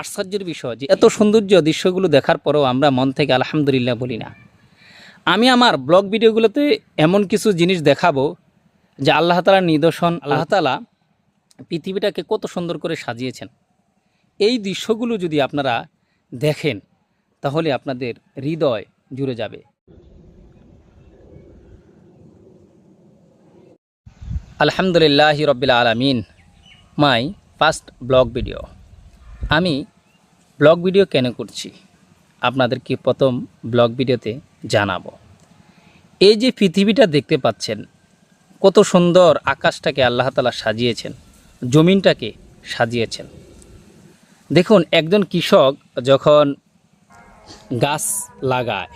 আশ্চর্যের বিষয় যে এত সৌন্দর্য দৃশ্যগুলো দেখার পরেও আমরা মন থেকে আলহামদুলিল্লাহ বলি না। আমি আমার ব্লগ ভিডিওগুলোতে এমন কিছু জিনিস দেখাবো যে আল্লাহ তালার নিদর্শন, আল্লাহ তালা পৃথিবীটাকে কত সুন্দর করে সাজিয়েছেন। এই দৃশ্যগুলো যদি আপনারা দেখেন, তাহলে আপনাদের হৃদয় জুড়ে যাবে। আলহামদুলিল্লাহ রবিল আলমিন, মাই ফার্স্ট ব্লগ ভিডিও। আমি ব্লগ ভিডিও কেন করছি? আপনাদেরকে প্রথম ব্লগ ভিডিওতে জানাব। এই যে পৃথিবীটা দেখতে পাচ্ছেন, কত সুন্দর আকাশটাকে আল্লাহ তালা সাজিয়েছেন, জমিনটাকে সাজিয়েছেন। দেখুন, একজন কৃষক যখন গাছ লাগায়,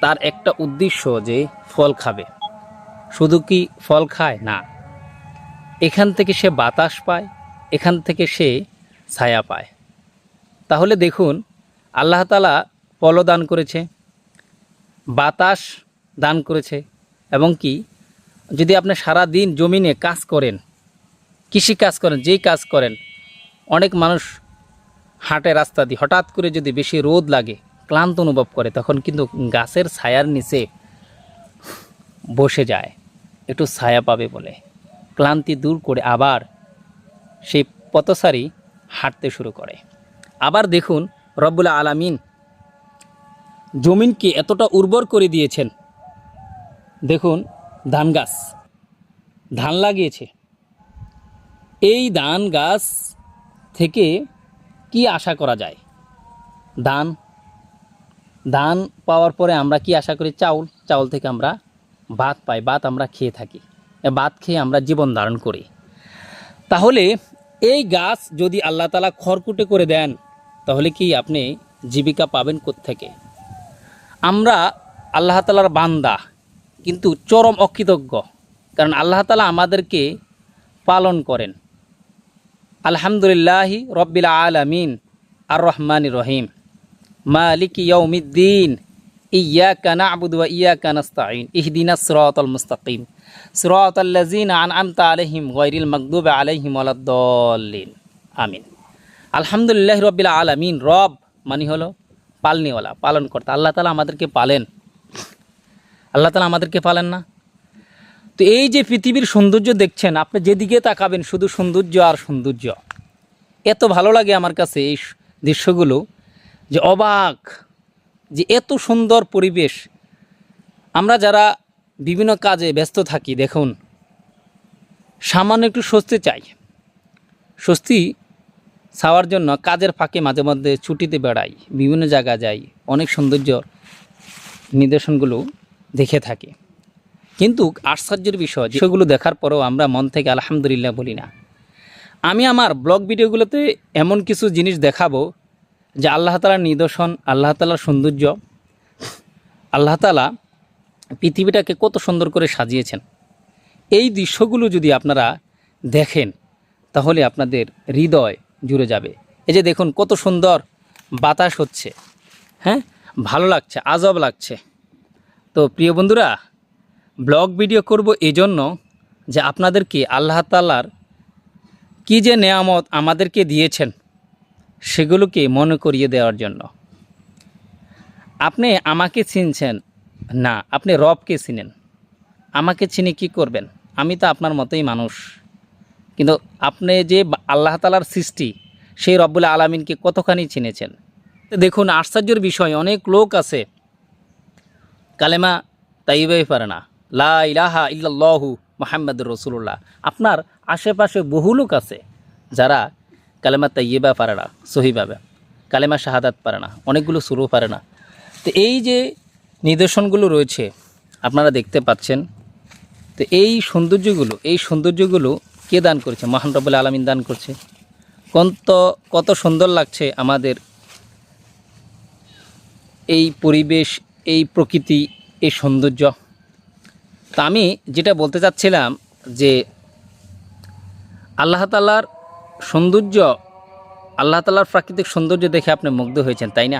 তার একটা উদ্দেশ্য যে ফল খাবে। শুধু কি ফল খায়? না। এখান থেকে সে বাতাস পায়, এখান থেকে সে ছায়া পায়। তাহলে দেখুন, আল্লাহ তালা ফল দান করেছে, বাতাস দান করেছে, এবং কি, যদি আপনি সারা দিন জমিনে কাজ করেন, কৃষি কাজ করেন, যেই কাজ করেন, অনেক মানুষ হাঁটে রাস্তা দিয়ে, হঠাৎ করে যদি বেশি রোদ লাগে, ক্লান্ত অনুভব করে, তখন কিন্তু গাছের ছায়ার নিচে বসে যায়, একটু ছায়া পাবে বলে। ক্লান্তি দূর করে আবার সেই পথসারি হাঁটতে শুরু করে। আবার দেখুন, রব্বুল আলামিন জমিনকে এতটা উর্বর করে দিয়েছেন। দেখুন, ধান গাছ, ধান লাগিয়েছে। এই ধান গাছ থেকে কি আশা করা যায়? ধান ধান পাওয়ার পরে আমরা কি আশা করি? চাউল চাউল থেকে আমরা ভাত পাই, ভাত আমরা খেয়ে থাকি। ভাত খেয়ে আমরা জীবন ধারণ করি। তাহলে এই গাছ যদি আল্লাহ তালা খড়কুটে করে দেন, তাহলে কি আপনি জীবিকা পাবেন থেকে আমরা আল্লাহ তালার বান্দা, কিন্তু চরম অকৃতজ্ঞ, কারণ আল্লাহ তালা আমাদেরকে পালন করেন। আলহামদুলিল্লাহি রব্বিল আলামিন, আর রহমান রহিম। মালিক ইয়ৌমিদ্দিন ইয়াকা নাবুদু ওয়া ইয়াকা নাস্তাঈন ইহদিনা সিরাতাল মুস্তাকিম সিরাতাল লাযিনা আনআমতা আলাইহিম গায়রিল মাগদুবি আলাইহিম ওয়ালাদ-দাল্লিন আমিন আলহামদুলিল্লাহ রব্বিল আলামিন রব মানে হলো পালনিওয়ালা পালন কর্তা আল্লাহ তালা আমাদেরকে পালেন। আল্লাহ তালা আমাদেরকে পালেন না? তো এই যে পৃথিবীর সৌন্দর্য দেখছেন, আপনি যেদিকে তাকাবেন, শুধু সৌন্দর্য আর সৌন্দর্য। এত ভালো লাগে আমার কাছে এই দৃশ্যগুলো যে অবাক। যে এত সুন্দর পরিবেশ। আমরা যারা বিভিন্ন কাজে ব্যস্ত থাকি, দেখুন, সামান্য একটু স্বস্তি চাই। স্বস্তি চাওয়ার জন্য কাজের ফাঁকে মাঝে মধ্যে ছুটিতে বেড়াই, বিভিন্ন জায়গা যাই, অনেক সৌন্দর্য নিদর্শনগুলো দেখে থাকি। কিন্তু আশ্চর্যের বিষয় সেগুলো দেখার পরেও আমরা মন থেকে আলহামদুলিল্লাহ বলি না। আমি আমার ব্লগ ভিডিওগুলোতে এমন কিছু জিনিস দেখাবো যে আল্লাহ তালার নিদর্শন, আল্লাহ তালার সৌন্দর্য, আল্লাহ তালা পৃথিবীটাকে কত সুন্দর করে সাজিয়েছেন। এই দৃশ্যগুলো যদি আপনারা দেখেন, তাহলে আপনাদের হৃদয় জুড়ে যাবে। এই যে দেখুন, কত সুন্দর বাতাস হচ্ছে। হ্যাঁ? ভালো লাগছে, আজব লাগছে। তো প্রিয় বন্ধুরা, ব্লগ ভিডিও করব এই জন্য যে আপনাদেরকে আল্লাহ তাল্লার কী যে নেয়ামত আমাদেরকে দিয়েছেন সেগুলোকে মনে করিয়ে দেওয়ার জন্য। আপনি আমাকে চিনছেন? না, আপনি রবকে চিনেন। আমাকে চিনে কি করবেন? আমি তো আপনার মতোই মানুষ। কিন্তু আপনি যে আল্লাহ তালার সৃষ্টি, সেই রব্বুল আলমিনকে কতখানি চিনেছেন? দেখুন, আশ্চর্যের বিষয়, অনেক লোক আছে। কালেমা তাইবাই পারে না। লা ইলাহা ইল্লাল্লাহু মোহাম্মদ রসুল্লাহ আপনার আশেপাশে বহু লোক আছে যারা কালেমা তাইয়েবা পারে না, সহিভাবে। কালেমা শাহাদাত পারে না, অনেকগুলো সুরও পারে না। তো এই যে নিদর্শনগুলো রয়েছে, আপনারা দেখতে পাচ্ছেন, তো এই সৌন্দর্যগুলো এই সৌন্দর্যগুলো কে দান করেছে? মহান রব্বুল আলমিন দান করছে। কত কত সুন্দর লাগছে আমাদের এই পরিবেশ, এই প্রকৃতি, এই সৌন্দর্য। তা আমি যেটা বলতে চাচ্ছিলাম যে, আল্লাহ তালার সৌন্দর্য আল্লাহ তালার প্রাকৃতিক সৌন্দর্য দেখে আপনি মুগ্ধ হয়েছেন তাই না?